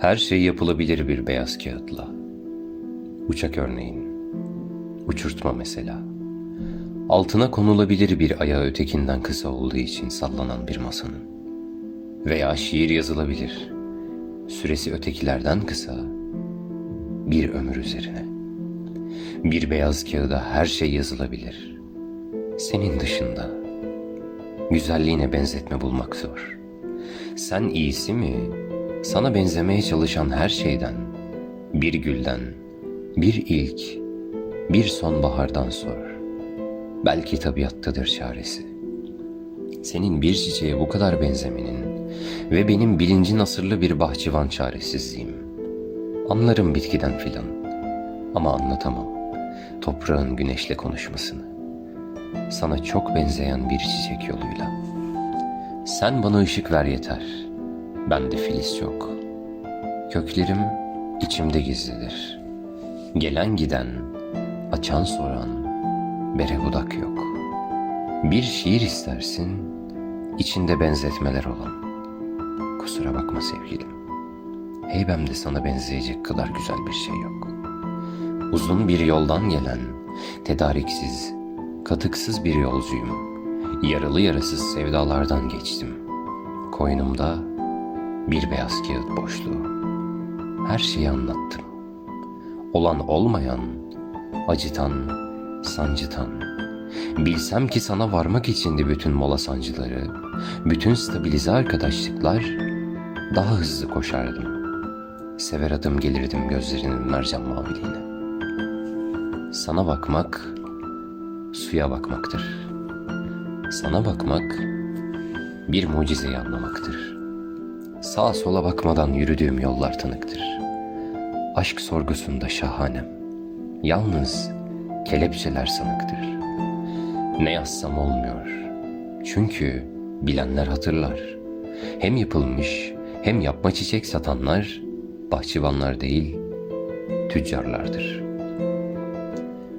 Her şey yapılabilir bir beyaz kağıtla. Uçak örneğin. Uçurtma mesela. Altına konulabilir bir ayağı ötekinden kısa olduğu için sallanan bir masanın. Veya şiir yazılabilir. Süresi ötekilerden kısa. Bir ömür üzerine. Bir beyaz kağıda her şey yazılabilir. Senin dışında. Güzelliğine benzetme bulmak zor. Sen iyisi mi? Sana benzemeye çalışan her şeyden, bir gülden, bir ilk, bir sonbahardan sor. Belki tabiattadır çaresi. Senin bir çiçeğe bu kadar benzemenin ve benim bilinci nasırlı bir bahçıvan çaresizliğim. Anlarım bitkiden filan ama anlatamam toprağın güneşle konuşmasını. Sana çok benzeyen bir çiçek yoluyla. Sen bana ışık ver yeter. Bende filiz yok. Köklerim içimde gizlidir. Gelen giden, açan soran, bere budak yok. Bir şiir istersin, içinde benzetmeler olan. Kusura bakma sevgilim. Heybemde sana benzeyecek kadar güzel bir şey yok. Uzun bir yoldan gelen, tedariksiz, katıksız bir yolcuyum. Yaralı yarasız sevdalardan geçtim. Koynumda bir beyaz kağıt boşluğu. Her şeyi anlattım. Olan olmayan, acıtan, sancıtan. Bilsem ki sana varmak içindi bütün mola sancıları, bütün stabilize arkadaşlıklar, daha hızlı koşardım. Sever adım gelirdim gözlerinin mercan maviliğine. Sana bakmak, suya bakmaktır. Sana bakmak, bir mucizeyi anlamaktır. Sağa sola bakmadan yürüdüğüm yollar tanıktır. Aşk sorgusunda şahanem. Yalnız kelepçeler sanıktır. Ne yazsam olmuyor. Çünkü bilenler hatırlar. Hem yapılmış hem yapma çiçek satanlar bahçıvanlar değil, tüccarlardır.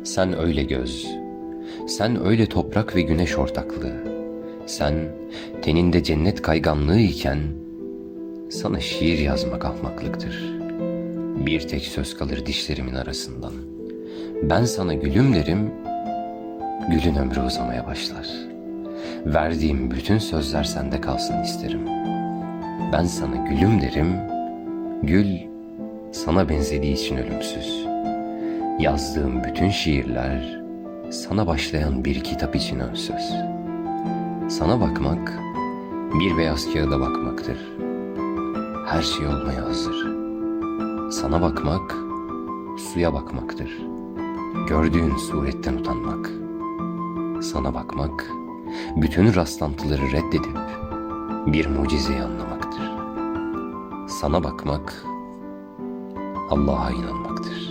Sen öyle göz, sen öyle toprak ve güneş ortaklığı. Sen teninde cennet kayganlığı iken sana şiir yazmak ahmaklıktır. Bir tek söz kalır dişlerimin arasından. Ben sana gülüm derim, gülün ömrü uzamaya başlar. Verdiğim bütün sözler sende kalsın isterim. Ben sana gülüm derim, gül sana benzediği için ölümsüz. Yazdığım bütün şiirler sana başlayan bir kitap için ön. Sana bakmak bir beyaz kağıda bakmaktır. Her şey olmaya hazır. Sana bakmak suya bakmaktır. Gördüğün suretten utanmak. Sana bakmak bütün rastlantıları reddedip bir mucizeyi anlamaktır. Sana bakmak Allah'a inanmaktır.